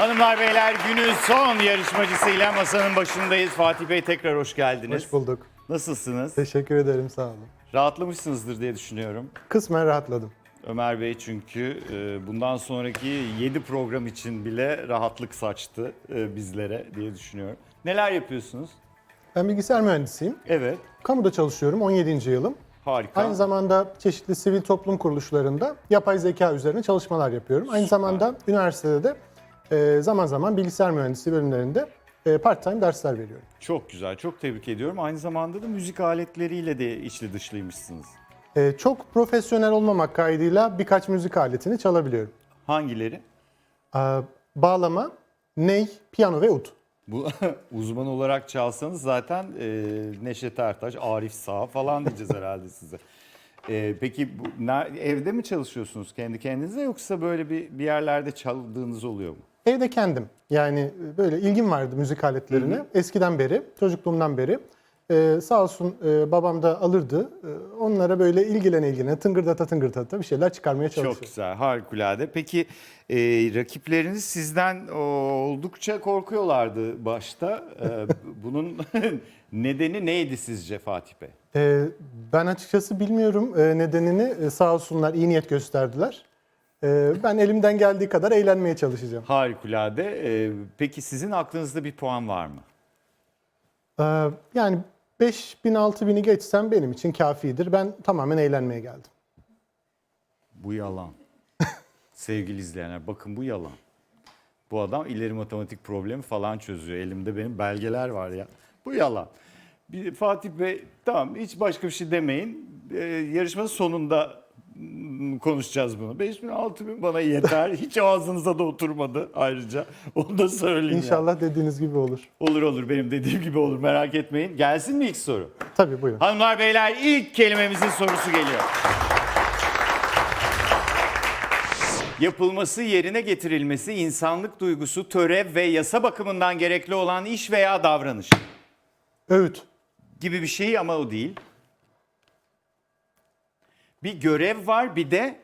Hanımlar beyler günün son yarışmacısıyla masanın başındayız. Fatih Bey tekrar hoş geldiniz. Hoş bulduk. Nasılsınız? Teşekkür ederim sağ olun. Rahatlamışsınızdır diye düşünüyorum. Kısmen rahatladım. Ömer Bey çünkü e, bundan sonraki 7 program için bile rahatlık saçtı e, bizlere diye düşünüyorum. Neler yapıyorsunuz? Ben bilgisayar mühendisiyim. Evet, Kamuda çalışıyorum 17. yılım. harika. Aynı zamanda çeşitli sivil toplum kuruluşlarında yapay zeka üzerine çalışmalar yapıyorum. Aynı zamanda üniversitede de e, zaman zaman bilgisayar mühendisliği bölümlerinde e, part-time dersler veriyorum. Çok güzel, çok tebrik ediyorum. Aynı zamanda da müzik aletleriyle de içli dışlıymışsınız. E, çok profesyonel olmamak kaydıyla birkaç müzik aletini çalabiliyorum. Hangileri? E, bağlama, ney, piyano ve ud. Bu uzman olarak çalsanız zaten e, Neşet Ertaş, Arif Sağ falan diyeceğiz herhalde size. E, peki bu, evde mi çalışıyorsunuz kendi kendinize yoksa böyle bir, bir yerlerde çaldığınız oluyor mu? Evde kendim. Yani e, böyle ilgim vardı müzik aletlerine. Eskiden beri, çocukluğumdan beri. Ee, sağ olsun e, babam da alırdı. Ee, onlara böyle ilgilene ilgilene tıngırdata tıngırdata bir şeyler çıkarmaya çalışıyor. Çok güzel, harikulade. Peki e, rakipleriniz sizden oldukça korkuyorlardı başta. E, bunun nedeni neydi sizce Fatih Bey? Ee, ben açıkçası bilmiyorum e, nedenini. Ee, sağ olsunlar iyi niyet gösterdiler. Ee, ben elimden geldiği kadar eğlenmeye çalışacağım. Harikulade. E, peki sizin aklınızda bir puan var mı? Ee, yani 5000 6000'i geçsem benim için kafidir. Ben tamamen eğlenmeye geldim. Bu yalan. Sevgili izleyenler bakın bu yalan. Bu adam ileri matematik problemi falan çözüyor. Elimde benim belgeler var ya. Bu yalan. Bir, Fatih Bey tamam hiç başka bir şey demeyin. Ee, yarışmanın sonunda konuşacağız bunu. 5000 6000 bana yeter. Hiç ağzınıza da oturmadı ayrıca. Onu da söyleyeyim. İnşallah dediğiniz gibi olur. Olur olur benim dediğim gibi olur merak etmeyin. Gelsin mi ilk soru? Tabii buyurun. Hanımlar beyler ilk kelimemizin sorusu geliyor. Yapılması, yerine getirilmesi, insanlık duygusu, törev ve yasa bakımından gerekli olan iş veya davranış Öğüt. gibi bir şey ama o değil. Bir görev var bir de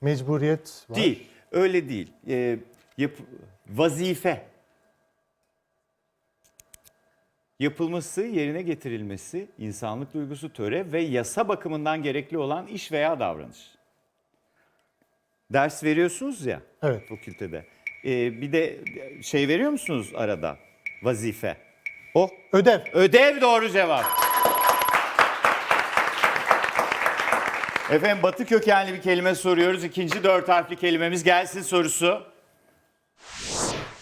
Mecburiyet var. değil. Öyle değil. Ee, yap- vazife. Yapılması, yerine getirilmesi, insanlık duygusu, törev ve yasa bakımından gerekli olan iş veya davranış. Ders veriyorsunuz ya Evet. fakültede. Ee, bir de şey veriyor musunuz arada? Vazife. O. Ödev. Ödev doğru cevap. Efendim batı kökenli bir kelime soruyoruz. İkinci dört harfli kelimemiz gelsin sorusu.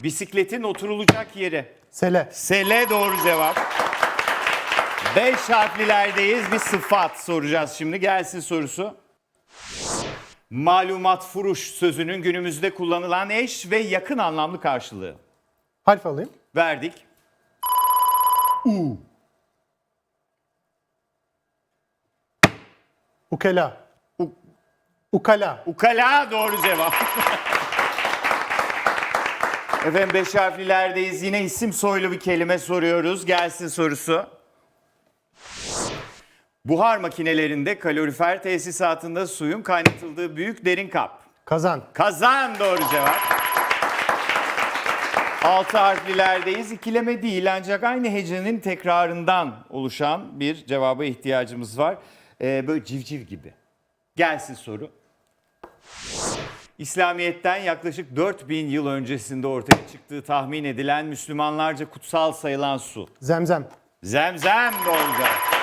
Bisikletin oturulacak yeri. Sele. Sele doğru cevap. Beş harflilerdeyiz. Bir sıfat soracağız şimdi. Gelsin sorusu. Malumat furuş sözünün günümüzde kullanılan eş ve yakın anlamlı karşılığı. Harf alayım. Verdik. Ukela. U- Ukala. Ukala doğru cevap. Efendim beş harflilerdeyiz. Yine isim soylu bir kelime soruyoruz. Gelsin sorusu. Buhar makinelerinde kalorifer tesisatında suyun kaynatıldığı büyük derin kap. Kazan. Kazan doğru cevap. Altı harflilerdeyiz. İkileme değil ancak aynı hecenin tekrarından oluşan bir cevaba ihtiyacımız var. Ee, böyle civciv gibi. Gelsin soru. İslamiyet'ten yaklaşık 4000 yıl öncesinde ortaya çıktığı tahmin edilen Müslümanlarca kutsal sayılan su. Zemzem. Zemzem doğru cevap.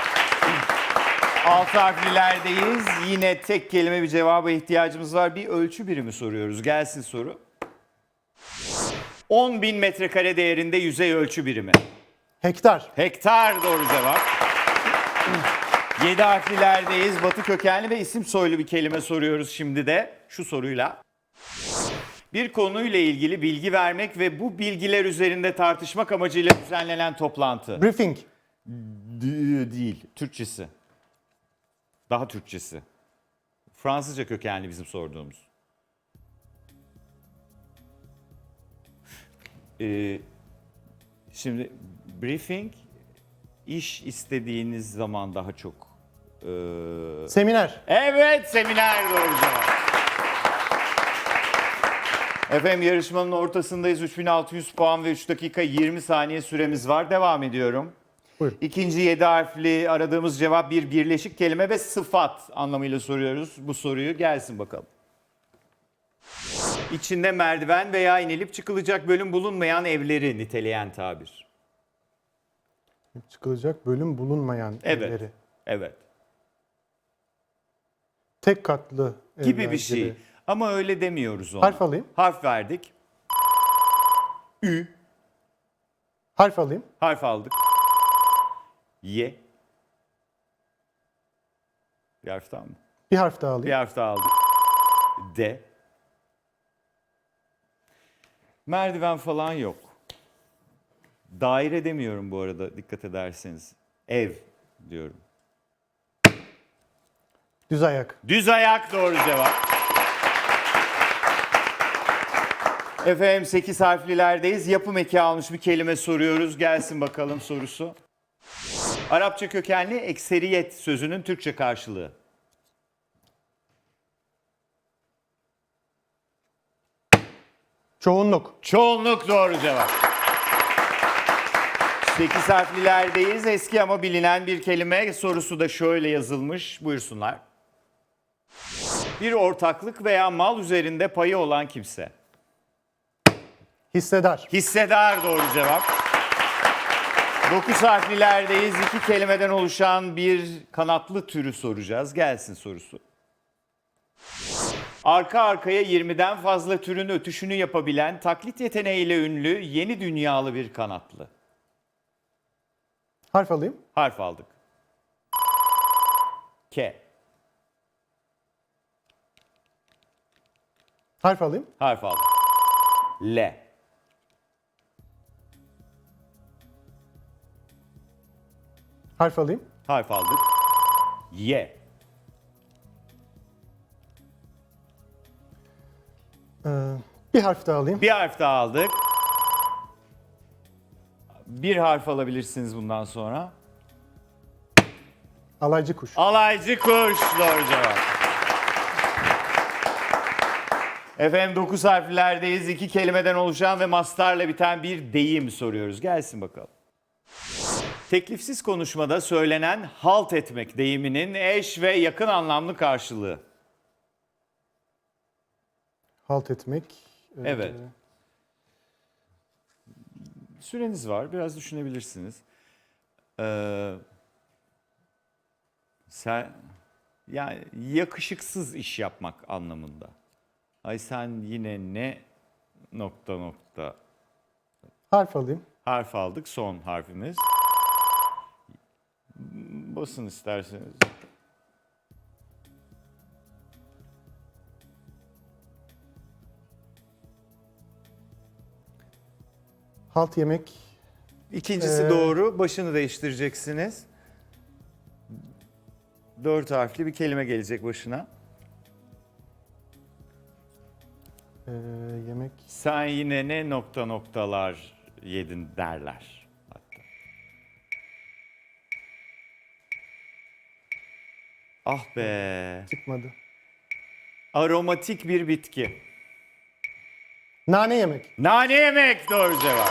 Altı harflilerdeyiz. Yine tek kelime bir cevaba ihtiyacımız var. Bir ölçü birimi soruyoruz. Gelsin soru. 10 bin metrekare değerinde yüzey ölçü birimi. Hektar. Hektar doğru cevap. 7 harflilerdeyiz. Batı kökenli ve isim soylu bir kelime soruyoruz şimdi de şu soruyla. Bir konuyla ilgili bilgi vermek ve bu bilgiler üzerinde tartışmak amacıyla düzenlenen toplantı. Briefing. D- değil. Türkçesi. Daha Türkçesi. Fransızca kökenli bizim sorduğumuz. Ee, şimdi briefing iş istediğiniz zaman daha çok. Ee, Seminer. evet seminer doğru cevap. Efendim yarışmanın ortasındayız. 3600 puan ve 3 dakika 20 saniye süremiz var. Devam ediyorum. Buyurun. İkinci 7 harfli aradığımız cevap bir birleşik kelime ve sıfat anlamıyla soruyoruz bu soruyu. Gelsin bakalım. İçinde merdiven veya inilip çıkılacak bölüm bulunmayan evleri niteleyen tabir. Çıkılacak bölüm bulunmayan Evet. evleri. Evet. Tek katlı Gibi evler bir şey. gibi. Ama öyle demiyoruz ona. Harf alayım. Harf verdik. Ü. Harf alayım. Harf aldık. Y. Bir harf daha mı? Bir harf daha alayım. Bir harf daha aldık. D. Merdiven falan yok. Daire demiyorum bu arada dikkat ederseniz. Ev diyorum. Düz ayak. Düz ayak doğru cevap. Efendim 8 harflilerdeyiz. Yapım eki almış bir kelime soruyoruz. Gelsin bakalım sorusu. Arapça kökenli ekseriyet sözünün Türkçe karşılığı. Çoğunluk. Çoğunluk doğru cevap. 8 harflilerdeyiz. Eski ama bilinen bir kelime. Sorusu da şöyle yazılmış. Buyursunlar. Bir ortaklık veya mal üzerinde payı olan kimse. Hissedar. Hissedar doğru cevap. 9 harflilerdeyiz. İki kelimeden oluşan bir kanatlı türü soracağız. Gelsin sorusu. Arka arkaya 20'den fazla türün ötüşünü yapabilen taklit yeteneğiyle ünlü yeni dünyalı bir kanatlı. Harf alayım. Harf aldık. K. Harf alayım. Harf aldık. L. Harf alayım. Harf aldık. Y. Ee, bir harf daha alayım. Bir harf daha aldık. Bir harf alabilirsiniz bundan sonra. Alaycı kuş. Alaycı kuş doğru cevap. Efendim 9 harflerdeyiz. İki kelimeden oluşan ve mastarla biten bir deyim soruyoruz. Gelsin bakalım. Teklifsiz konuşmada söylenen halt etmek deyiminin eş ve yakın anlamlı karşılığı. Halt etmek. Ee, Evet. Süreniz var. Biraz düşünebilirsiniz. Ee, sen yani yakışıksız iş yapmak anlamında. Ay sen yine ne nokta nokta Harf alayım. harf aldık. Son harfimiz. Basın isterseniz. Halt yemek. İkincisi Ee, doğru. Başını değiştireceksiniz. Dört harfli bir kelime gelecek başına. Yemek. Sen yine ne nokta noktalar yedin derler. Hatta. Ah be. Çıkmadı. Aromatik bir bitki. Nane yemek. Nane yemek doğru cevap.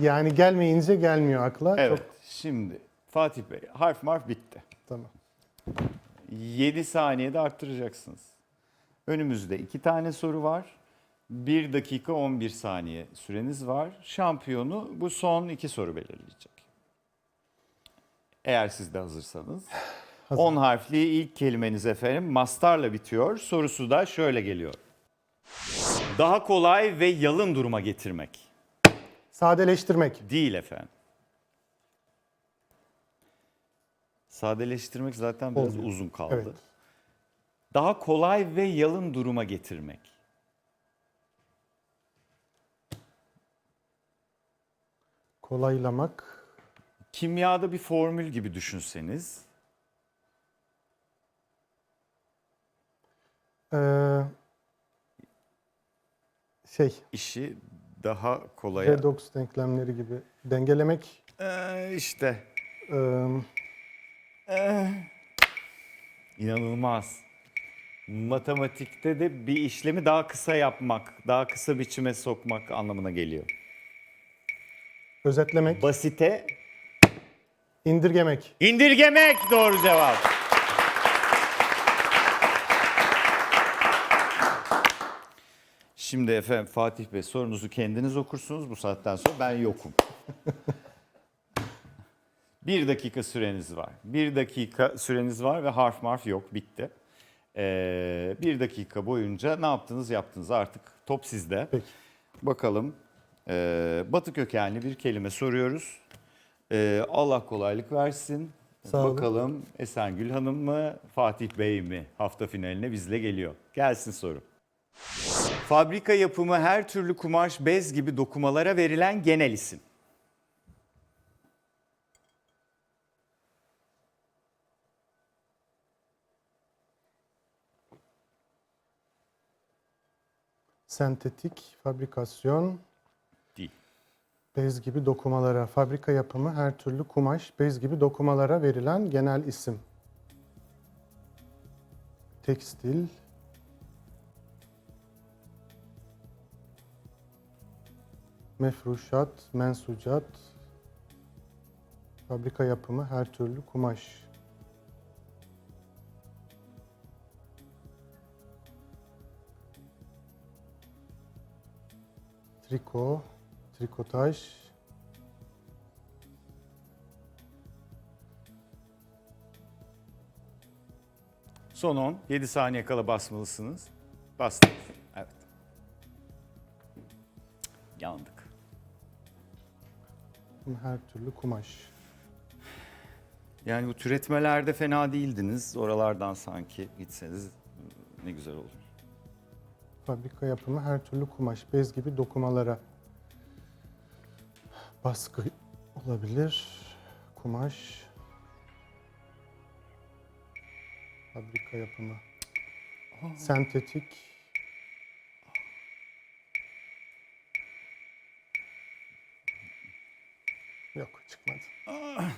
Yani gelmeyince gelmiyor akla. Evet. Çok Şimdi Fatih Bey harf marf bitti. tamam. 7 saniyede arttıracaksınız. Önümüzde iki tane soru var. 1 dakika 11 saniye süreniz var. Şampiyonu bu son iki soru belirleyecek. Eğer siz de hazırsanız. Hazır. 10 harfli ilk kelimeniz efendim mastarla bitiyor. Sorusu da şöyle geliyor. Daha kolay ve yalın duruma getirmek. Sadeleştirmek. Değil efendim. Sadeleştirmek zaten biraz Olmuyor. uzun kaldı. Evet. Daha kolay ve yalın duruma getirmek. Kolaylamak. Kimyada bir formül gibi düşünseniz. Ee, şey. işi daha kolaya. Redox denklemleri gibi. Dengelemek. Ee, işte ee, inanılmaz. matematikte de bir işlemi daha kısa yapmak, daha kısa biçime sokmak anlamına geliyor. Özetlemek, Basite indirgemek. indirgemek doğru cevap. Şimdi efendim Fatih Bey sorunuzu kendiniz okursunuz. Bu saatten sonra ben yokum. Bir dakika süreniz var. Bir dakika süreniz var ve harf marf yok. Bitti. Ee, bir dakika boyunca ne yaptınız yaptınız artık top sizde. Peki. Bakalım. Ee, batı kökenli bir kelime soruyoruz. Ee, Allah kolaylık versin. Sağ olun. Bakalım Esengül Hanım mı Fatih Bey mi hafta finaline bizle geliyor. Gelsin soru. Fabrika yapımı her türlü kumaş, bez gibi dokumalara verilen genel isim. Sentetik, fabrikasyon, Değil. bez gibi dokumalara, fabrika yapımı her türlü kumaş, bez gibi dokumalara verilen genel isim. Tekstil, mefruşat, mensucat, fabrika yapımı her türlü kumaş. Triko, trikotaj, Son 10. 7 saniye kala basmalısınız. Bastınız. Evet. Yandık. her türlü kumaş. Yani bu türetmelerde fena değildiniz. Oralardan sanki gitseniz ne güzel olur. Fabrika yapımı her türlü kumaş, bez gibi dokumalara. Baskı olabilir. Kumaş. Fabrika yapımı. Sentetik. Yok çıkmadı. Ah.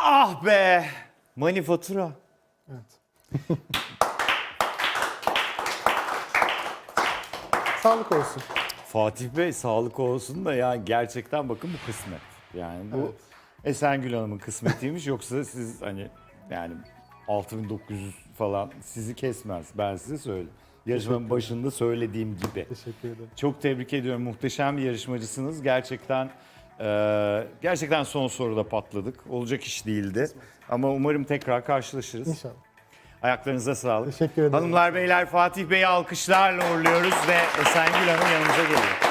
Ah be! Manifatura. Evet. Sağlık olsun. Fatih Bey sağlık olsun da yani gerçekten bakın bu kısmet. Yani bu Evet. Esengül Hanım'ın kısmetiymiş yoksa siz hani yani 6900 falan sizi kesmez. Ben size söyleyeyim. Yarışmanın başında söylediğim gibi. Teşekkür ederim. Çok tebrik ediyorum. Muhteşem bir yarışmacısınız. Gerçekten e, gerçekten son soruda patladık. Olacak iş değildi. Ama umarım tekrar karşılaşırız. İnşallah. Ayaklarınıza sağlık. Teşekkür ederim. Hanımlar beyler Fatih Bey'i alkışlarla uğurluyoruz ve Esengül Hanım yanımıza geliyor.